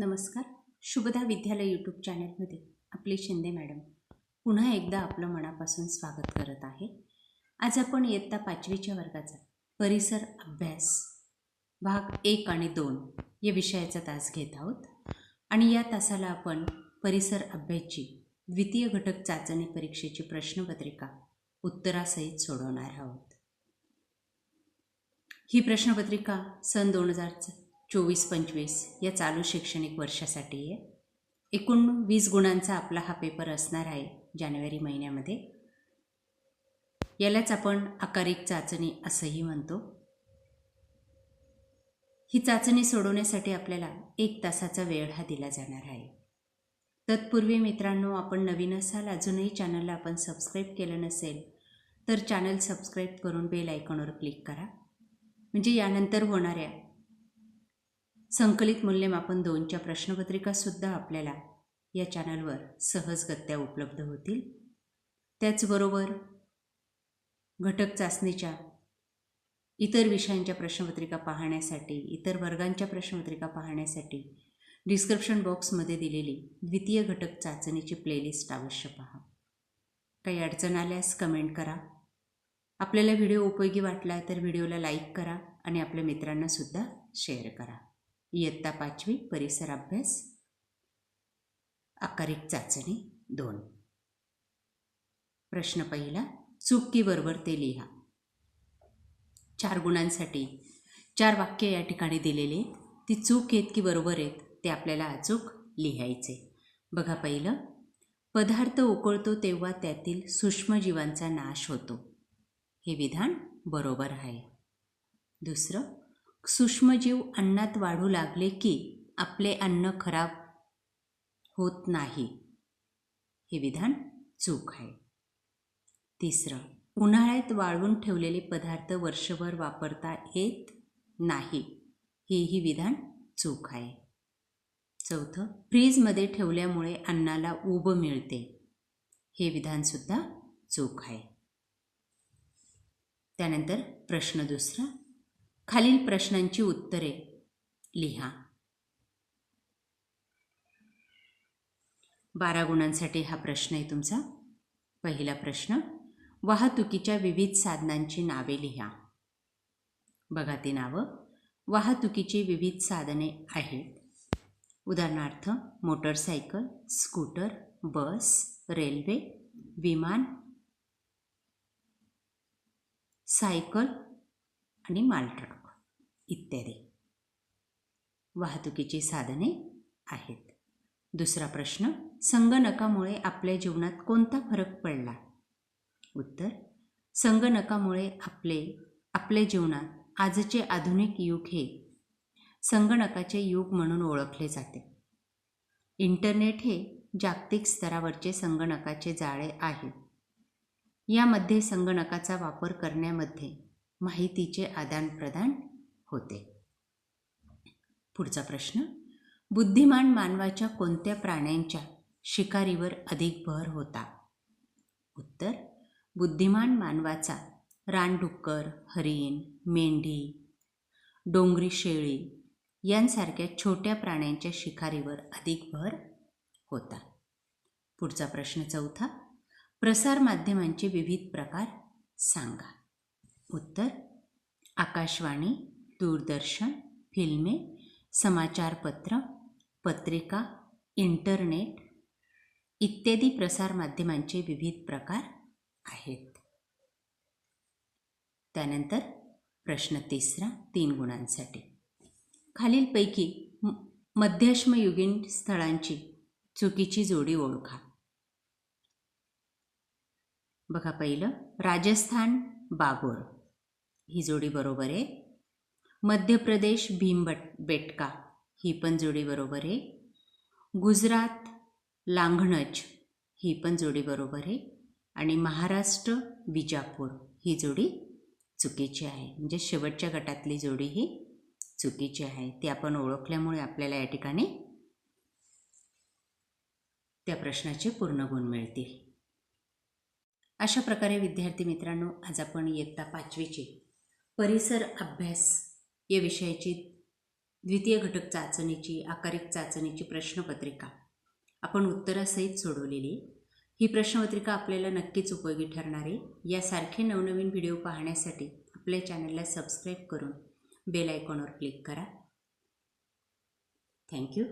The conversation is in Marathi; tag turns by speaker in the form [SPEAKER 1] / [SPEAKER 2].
[SPEAKER 1] नमस्कार. शुभदा विद्यालय यूट्यूब चॅनलमध्ये आपली शिंदे मॅडम. पुन्हा एकदा आपलं मनापासून स्वागत करत आहे. आज आपण इयत्ता पाचवीच्या वर्गाचा परिसर अभ्यास भाग एक आणि दोन या विषयाचा तास घेत आहोत. आणि या तासाला आपण परिसर अभ्यासची द्वितीय घटक चाचणी परीक्षेची प्रश्नपत्रिका उत्तरासहित सोडवणार आहोत. ही प्रश्नपत्रिका सन दोन हजार चोवीस पंचवीस या चालू शैक्षणिक वर्षासाठी आहे. एकूण वीस गुणांचा आपला हा पेपर असणार आहे जानेवारी महिन्यामध्ये. यालाच आपण आकारिक चाचणी असंही म्हणतो. ही चाचणी सोडवण्यासाठी आपल्याला एक तासाचा वेळ हा दिला जाणार आहे. तत्पूर्वी मित्रांनो आपण नवीन असाल अजूनही चॅनलला आपण सबस्क्राईब केलं नसेल तर चॅनल सबस्क्राईब करून बेल आयकॉनवर क्लिक करा. म्हणजे यानंतर होणाऱ्या संकलित मूल्यमापन दोनच्या प्रश्नपत्रिकासुद्धा आपल्याला या चॅनलवर सहजगत्या उपलब्ध होतील. त्याचबरोबर घटक चाचणीच्या इतर विषयांच्या प्रश्नपत्रिका पाहण्यासाठी इतर वर्गांच्या प्रश्नपत्रिका पाहण्यासाठी डिस्क्रिप्शन बॉक्समध्ये दिलेली द्वितीय घटक चाचणीची प्लेलिस्ट अवश्य पहा. काही अडचण आल्यास कमेंट करा. आपल्याला व्हिडिओ उपयोगी वाटला तर व्हिडिओला लाईक करा आणि आपल्या मित्रांनासुद्धा शेअर करा. इयत्ता पाचवी परिसर अभ्यास. आकारिक चाचणी. दोन. प्रश्न पहिला चूक की बरोबर ते लिहा. चार गुणांसाठी चार वाक्य या ठिकाणी दिलेले आहेत. ती चूक आहेत की बरोबर आहेत ते आपल्याला अचूक लिहायचे. बघा पहिलं. पदार्थ उकळतो तेव्हा त्यातील सूक्ष्मजीवांचा नाश होतो. हे विधान बरोबर आहे. दुसरं सूक्ष्मजीव अन्नात वाढू लागले की आपले अन्न खराब होत नाही. हे विधान चूक आहे. तिसरं उन्हाळ्यात वाळवून ठेवलेले पदार्थ वर्षभर वापरता येत नाही. हेही विधान चूक आहे. चौथं फ्रीजमध्ये ठेवल्यामुळे अन्नाला उब मिळते. हे विधानसुद्धा चूक आहे. त्यानंतर प्रश्न दुसरा खालील प्रश्नांची उत्तरे लिहा. बारा गुणांसाठी हा प्रश्न आहे तुमचा. पहिला प्रश्न वाहतुकीच्या विविध साधनांची नावे लिहा. बघा ती नावं. वाहतुकीची विविध साधने आहेत. उदाहरणार्थ मोटरसायकल स्कूटर बस रेल्वे विमान सायकल आणि मालट्रक. इत्यादी. वाहतुकीची साधने आहेत. दुसरा प्रश्न संगणकामुळे आपल्या जीवनात कोणता फरक पडला? उत्तर संगणकामुळे आपले आपल्या जीवनात आजचे आधुनिक युग हे संगणकाचे युग म्हणून ओळखले जाते. इंटरनेट हे जागतिक स्तरावरचे संगणकाचे जाळे आहे. यामध्ये संगणकाचा वापर करण्यामध्ये माहितीचे आदानप्रदान होते. पुढचा प्रश्न. बुद्धिमान मानवाच्या कोणत्या प्राण्यांच्या शिकारीवर अधिक भर होता? उत्तर. बुद्धिमान मानवाचा रानडुक्कर हरिण मेंढी डोंगरी शेळी यांसारख्या छोट्या प्राण्यांच्या शिकारीवर अधिक भर होता. पुढचा प्रश्न चौथा. प्रसारमाध्यमांचे विविध प्रकार सांगा. उत्तर. आकाशवाणी दूरदर्शन फिल्मे समाचारपत्र पत्रिका इंटरनेट इत्यादी प्रसारमाध्यमांचे विविध प्रकार आहेत. त्यानंतर प्रश्न तिसरा तीन गुणांसाठी. खालीलपैकी मध्यश्मयुगीन स्थळांची चुकीची जोडी ओळखा. बघा पहिलं राजस्थान बागोर ही जोडी बरोबर आहे. मध्य प्रदेश भीमबट बेटका. ही पण जोडी बरोबर आहे. गुजरात लांघणज. ही पण जोडी बरोबर आहे. आणि महाराष्ट्र विजापूर. ही जोडी चुकीची आहे. म्हणजे शेवटच्या गटातली जोडी ही चुकीची आहे. ती आपण ओळखल्यामुळे आपल्याला या ठिकाणी त्या प्रश्नाचे पूर्ण गुण मिळतील. अशा प्रकारे विद्यार्थी मित्रांनो आज आपण इयत्ता पाचवीचे परिसर अभ्यास या विषयाची द्वितीय घटक चाचणीची आकारिक चाचणीची प्रश्नपत्रिका. आपण उत्तरासहित सोडवलेली. ही प्रश्नपत्रिका आपल्याला नक्कीच उपयोगी ठरणार. आहे यासारखे नवनवीन व्हिडिओ पाहण्यासाठी आपल्या चॅनलला सबस्क्राईब करून बेल आयकॉनवर क्लिक करा. थँक्यू.